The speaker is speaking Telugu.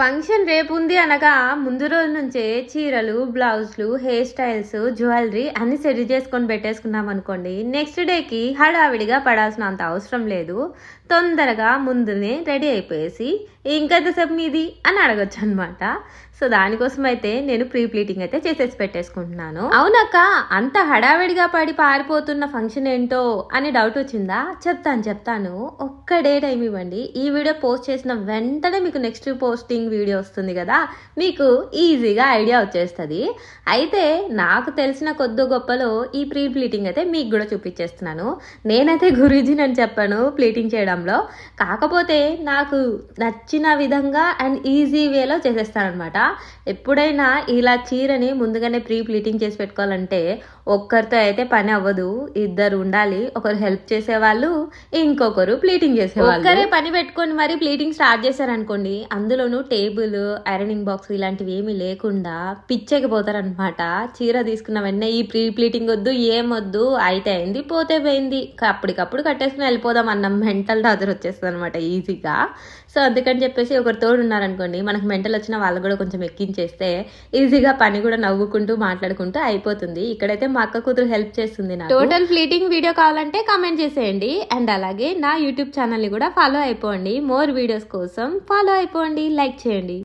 ఫంక్షన్ రేపు ఉంది అనగా ముందు రోజు నుంచే చీరలు బ్లౌజ్లు హెయిర్ స్టైల్స్ జ్యువెలరీ అన్ని సెట్ చేసుకొని పెట్టేసుకున్నాం అనుకోండి. నెక్స్ట్ డేకి హడావిడిగా పడాల్సిన అంత అవసరం లేదు. తొందరగా ముందునే రెడీ అయిపోయేసి ఇంకెంతసేపు మీది? అని అడగచ్చు అనమాట సో దానికోసం అయితే నేను ప్రీ ప్లీటింగ్ అయితే చేసేసి పెట్టేసుకుంటున్నాను. అవునక్క అంత హడావిడిగా పడి పారిపోతున్న ఫంక్షన్ ఏంటో అని డౌట్ వచ్చిందా? చెప్తాను చెప్తాను. ఒక్కడే టైం ఇవ్వండి. ఈ వీడియో పోస్ట్ చేసిన వెంటనే మీకు నెక్స్ట్ పోస్టింగ్ వీడియో వస్తుంది కదా మీకు ఈజీగా ఐడియా వచ్చేస్తుంది. అయితే నాకు తెలిసిన కొద్ది గొప్పలో ఈ ప్రీ ప్లీటింగ్ అయితే మీకు కూడా చూపించేస్తున్నాను. నేనైతే గురూజీని అని చెప్పాను ప్లీటింగ్ చేయడంలో. కాకపోతే నాకు నచ్చిన విధంగా అండ్ ఈజీ వేలో చేసేస్తానమాట ఎప్పుడైనా ఇలా చీరని ముందుగానే ప్రీ ప్లీటింగ్ చేసి పెట్టుకోవాలంటే ఒక్కరితో అయితే పని అవ్వదు. ఇద్దరు ఉండాలి. ఒకరు హెల్ప్ చేసేవాళ్ళు ఇంకొకరు ప్లీటింగ్ చేసేవాళ్ళు. ఒక్కరే పని పెట్టుకొని మరి ప్లీటింగ్ స్టార్ట్ చేశారనుకోండి అందులోనూ టేబుల్ ఐరనింగ్ బాక్స్ ఇలాంటివి ఏమీ లేకుండా పిచ్చెక్కిపోతారనమాట చీర తీసుకున్న వెంటనే ఈ ప్రీ ప్లీటింగ్ వద్దు ఏం వద్దు అయితే అయింది పోతే పోయింది. అప్పటికప్పుడు కట్టేసుకుని వెళ్ళిపోదాం అన్న మెంటల్ టార్చర్ వచ్చేస్తుంది అనమాట ఈజీగా. సో అందుకని చెప్పేసి ఒకరితో ఉన్నారనుకోండి మనకు మెంటల్ వచ్చిన వాళ్ళు కూడా కొంచెం ఎక్కించేస్తే ఈజీగా పని కూడా నవ్వుకుంటూ మాట్లాడుకుంటూ అయిపోతుంది. ఇక్కడైతే మా అక్క కూతురు హెల్ప్ చేస్తుంది నాకు. టోటల్ ఫ్లీటింగ్ వీడియో కావాలంటే కామెంట్ చేసేయండి. అండ్ అలాగే నా యూట్యూబ్ ఛానల్ని కూడా ఫాలో అయిపోండి. మోర్ వీడియోస్ కోసం ఫాలో అయిపోండి. లైక్ చేయండి.